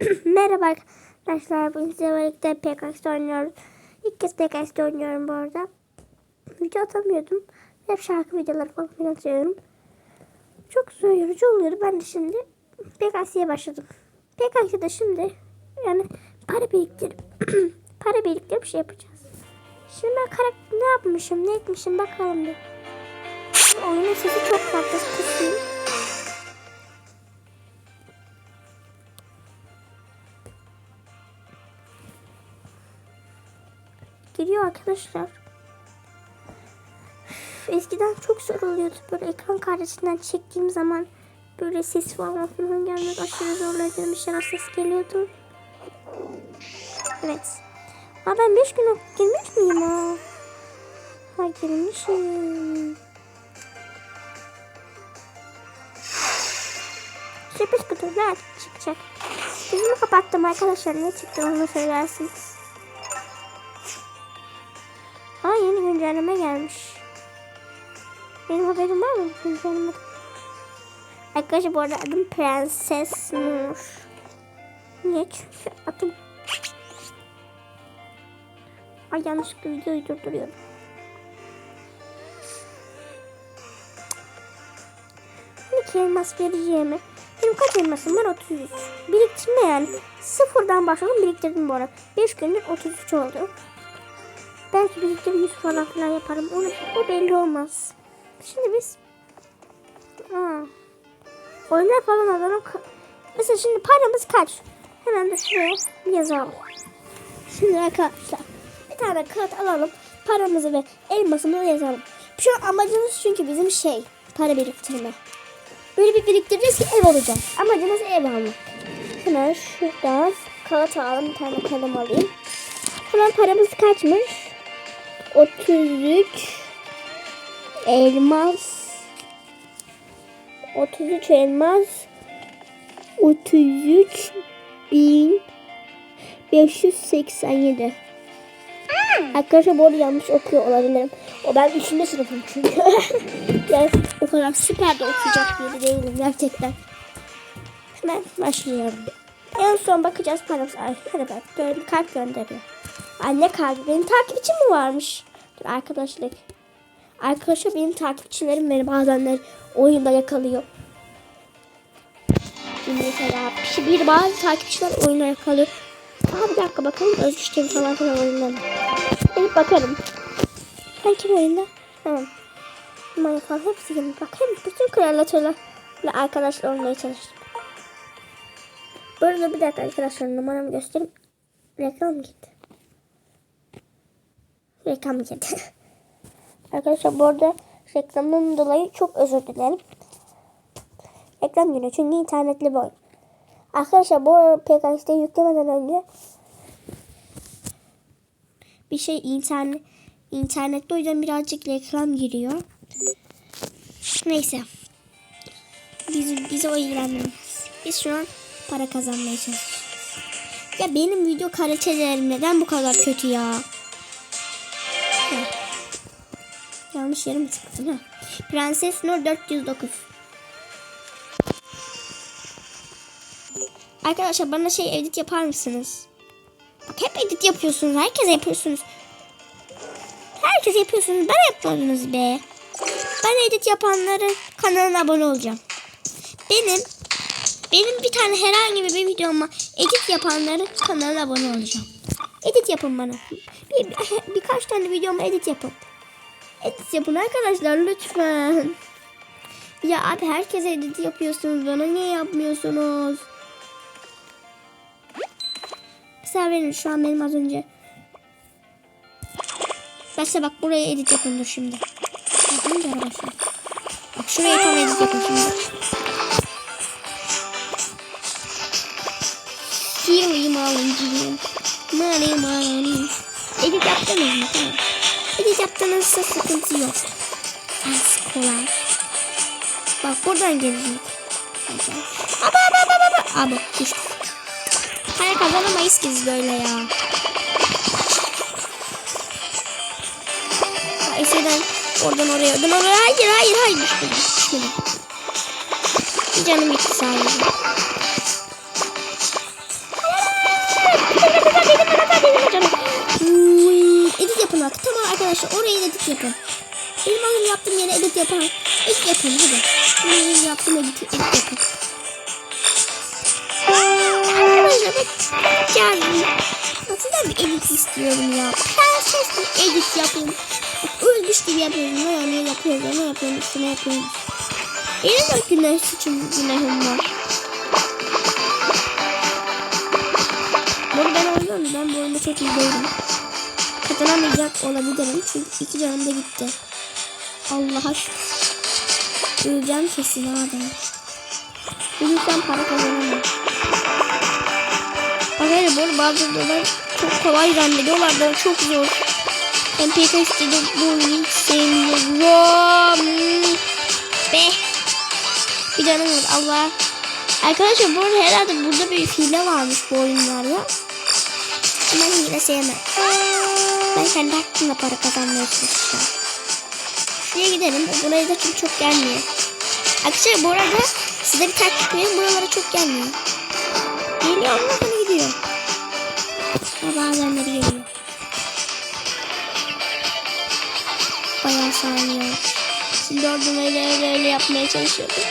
Merhaba arkadaşlar. Bugün sizle birlikte PKX oynuyoruz. İlk kez PKX oynuyorum bu arada. Video atamıyordum. Hep şarkı videoları falan atıyorum. Çok zor yorucu oluyordu. Ben de şimdi PKX'ye başladım. PKX'de şimdi yani para biriktirip para biriktirip şey yapacağız. Şimdi ben karakter ne yapmışım, ne etmişim bakalım bir. Oyunun sesi çok farklı. Kısayım. Arkadaşlar. Eskiden çok zor oluyordu. Böyle ekran karşısından çektiğim zaman böyle ses falan falan gelmek aşırı zorlayıcı bir şeyler ses geliyordu. Evet. Aa ben 5 gün girmiş miyim ha? Ha girmişim. Sürpriz kutular çıkacak. Gözümü kapattım arkadaşlar. Ne çıktı onu söylersiniz. Güncelleme gelmiş. Benim haberim var mı güncelleme? Arkadaşlar bu arada adım Prenses Nur. Niye? Çünkü adım... Ay yanlışlıkla videoyu durduruyorum. İki elmas vereceğimi. Benim kaç elmasım var? 33. Biriktirme yani. Sıfırdan başladım biriktirdim bu arada. 5 gündür 33 oldu. Belki birlikte 100 falan filan yaparım. Onu, o belli olmaz. Şimdi biz Aa, oyunlar falan alalım. Mesela şimdi paramız kaç? Hemen de şuraya yazalım. Şimdi arkadaşlar bir tane kağıt alalım. Paramızı ve elmasımızı yazalım. Şu amacımız çünkü bizim şey para biriktirme. Böyle bir biriktireceğiz ki ev olacak. Amacımız ev almak. Hemen şuradan kağıt alalım. Bir tane kalem alayım. Hemen paramız kaçmış? 33 elmas 33 elmas 33 bin 587 Arkadaşlar bu arada yanlış okuyor olabilirim. O ben 3. sınıfım çünkü. yani o kadar süper de okuyacak biri değilim gerçekten. Hemen başlayalım. En son bakacağız paramız. Ay hadi bak. Kalp gönderiyor. Anne kalbi. Benim takipçim mi varmış? Dur arkadaşlar. Arkadaşlar benim takipçilerim beni bazenler oyunda yakalıyor. Mesela bir, bazı takipçiler oyuna yakalıyor. Aa bir dakika bakalım özgüştüm falan filan oyundan. Gelip bakarım. Her kim oyunda? Tamam. Falan hepsi gibi. Bakayım bütün kreatörlerle arkadaşlar olmaya çalıştım. Bu arada bir dakika arkadaşlar numaramı göstereyim. Reklam gitti. Reklam girdi. Arkadaşlar bu arada reklamın dolayı çok özür dilerim. Reklam giriyor çünkü internetli bir oyun. Arkadaşlar bu PKX'de yüklemeden önce bir şey internet internette o yüzden birazcık reklam giriyor. Neyse. Biz, bizi o ilgilendirmez. Biz şu an para kazanmaya çalışıyoruz. Ya benim video kalitelerim neden bu kadar kötü ya? Yanlış tıkladım ha? Prenses Nur 409. Arkadaşlar bana şey edit yapar mısınız? Bak hep edit yapıyorsunuz. Herkes yapıyorsunuz. Herkes yapıyorsunuz. Ben yapmadınız be. Ben edit yapanların kanalına abone olacağım. Benim benim bir tane herhangi bir videoma edit yapanların kanalına abone olacağım. Edit yapın bana. Bir, bir- birkaç tane videoma edit yapın. Edit yapın arkadaşlar lütfen. Ya abi herkes edit yapıyorsunuz bana niye yapmıyorsunuz? Mesela benim şu an benim az önce. Mesela bak buraya edit yapın dur şimdi. Bak, hangi ara başlayayım? Bak şuraya tam edit yapın şimdi. Siri malıncıyım. Mali mali. Edit yaptınız mı? Tamam. Edit yaptığınızda sıkıntı yok. Az kolay. Bak buradan gelecek. Aba aba aba aba. Abi düştü. Hayır kazanamayız ki biz böyle ya. Ha, eskiden oradan oraya oradan oraya. Hayır hayır hayır düşmedi. Düşmedi. Bir canım gitti sadece. Yapın artık. Tamam arkadaşlar oraya edit yapın. Benim az yaptığım yere edit yapın. Edit yapın hadi. Benim yaptığım edit, edit yapın. Arkadaşlar bak bir edit istiyorum ya. Prenses bir edit yapın. Ölmüş gibi yapıyorum. Ne yani yapıyoruz ne yapıyoruz üstüne yapıyoruz. Benim de günah suçum günahım var. Bunu ben oynuyorum. Ben bu oyunda çok iyi değilim. Kazanamayacak olabilirim. Çünkü iki canım da gitti. Allah aşkına. Öleceğim kesin abi. Ölürsem para kazanamam. Hayır bu arada bazı videolar çok kolay zannediyorlar da çok zor. Ben pek istedim bu oyunu hiç sevmiyorum. Be. Bir canım var Allah. Arkadaşlar bu herhalde burada bir hile varmış bu oyunlarda. Ama hile sevmem. Ben kendi hakkımla para kazanmaya çalışacağım. Şuraya gidelim. Buraya da çünkü çok gelmiyor. Arkadaşlar bu arada size bir taktik vereyim. Buralara çok gelmiyor. Geliyor ama sonra gidiyor. Ama bazenleri geliyor. Bayağı saniye. Şimdi oradan öyle öyle öyle yapmaya çalışıyordum.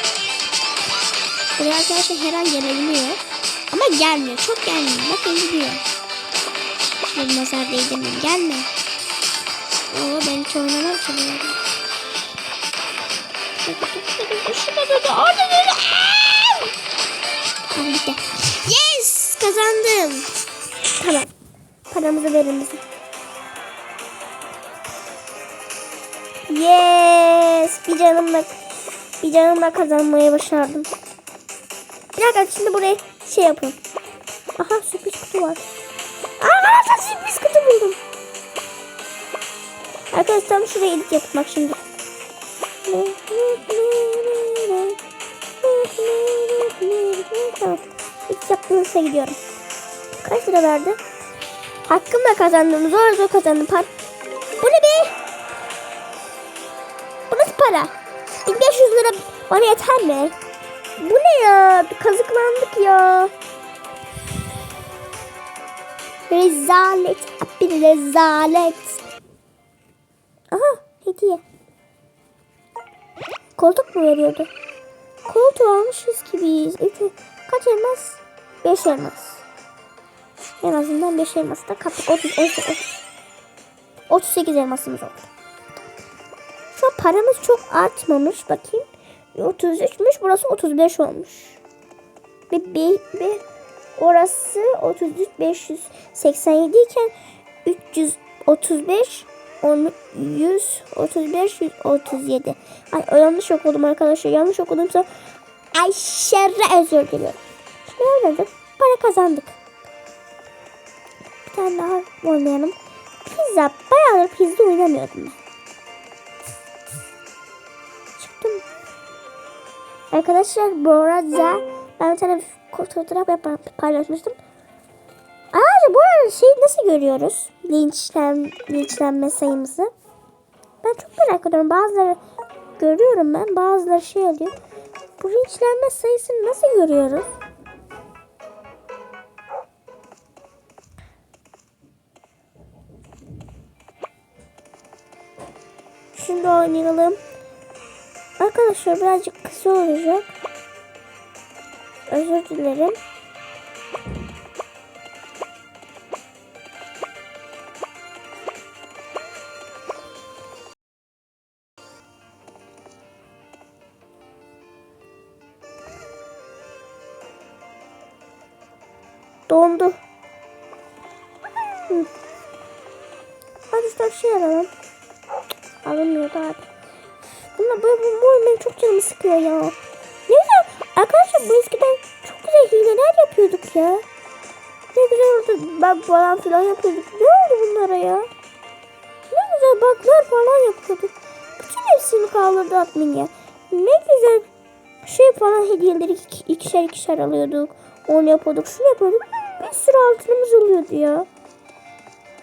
Buraya arkadaşlar her an gelebiliyor. Ama gelmiyor. Çok gelmiyor. Bakın gidiyor. Bir nazar değdirmem. Gelme. Oo ben hiç oynamam ki bu arada. Da orada da. Tamam bitti. Yes! Kazandım. Tamam. Paramızı verin bize. Yes! Bir canımla bir canımla kazanmayı başardım. Bir dakika şimdi buraya şey yapın. Aha sürpriz kutu var. Arkadaşlar sürpriz kutu buldum. Arkadaşlar şuraya edit yapın bak şimdi. Tamam. İlk yaptığınızda gidiyorum. Kaç lira verdi? Hakkımla kazandım. Zor zor kazandım. Par Bu ne be? Bu nasıl para? 1500 lira bana yeter mi? Bu ne ya? Kazıklandık ya. Rezalet. Bir rezalet. Aha hediye. Koltuk mu veriyordu? Koltuğu almışız gibiyiz. Üç, kaç elmas? Beş elmas. En azından 5 elması da kaptık. 30, 30, 30. 38 elmasımız oldu. Şu an paramız çok artmamış. Bakayım. 33'müş. Burası 35 olmuş. Ve, be, ve orası 33 587 iken 335 10, 100 35 137. Ay yanlış okudum arkadaşlar. Yanlış okudumsa aşırı özür diliyorum. Şimdi öyle para kazandık. Bir tane daha oynayalım. Pizza. Bayağıdır pizza oynamıyordum ben. Çıktım. Arkadaşlar bu arada ben bir tane fotoğraf yapıp paylaşmıştım. Ayrıca bu arada şeyi nasıl görüyoruz? Linçlen, linçlenme sayımızı. Ben çok merak ediyorum. Bazıları görüyorum ben. Bazıları şey oluyor. Bu linçlenme sayısını nasıl görüyoruz? Şimdi oynayalım. Arkadaşlar birazcık kısa olacak. Özür dilerim. Dondu. Hı. Hadi işte şey alalım. Alınmıyor da abi. Bunlar bu, bu, bu oyun çok canımı sıkıyor ya. Ne güzel. Arkadaşlar bu eskiden hileler yapıyorduk ya. Ne güzel orada bak falan filan yapıyorduk. Ne oldu bunlara ya? Ne güzel baklar falan yapıyorduk. Bütün hepsini kaldırdı admin ya. Ne güzel şey falan hediyeleri iki, ikişer ikişer alıyorduk. Onu yapıyorduk, şunu yapıyorduk. Bir sürü altınımız oluyordu ya.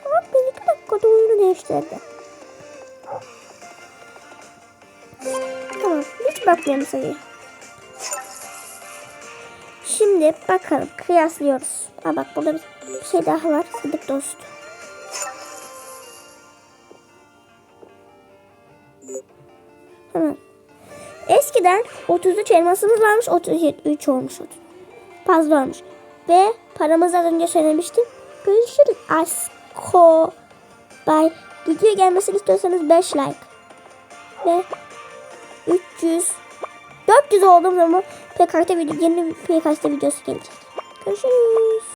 Bak ben iki dakikada oyunu değiştirdi. Tamam. Hiç bakmıyorum sayıya. Şimdi bakalım kıyaslıyoruz. Ha bak burada bir şey daha var. Sıdık dost. Hemen. Eskiden 33 elmasımız varmış. 33 olmuş. 30. Fazla olmuş. Ve paramız az önce söylemiştim. Görüşürüz. Asko. Bye. Video gelmesini istiyorsanız 5 like. Ve 300 400 olduğum zaman PKT video yeni PKT videosu gelecek. Görüşürüz.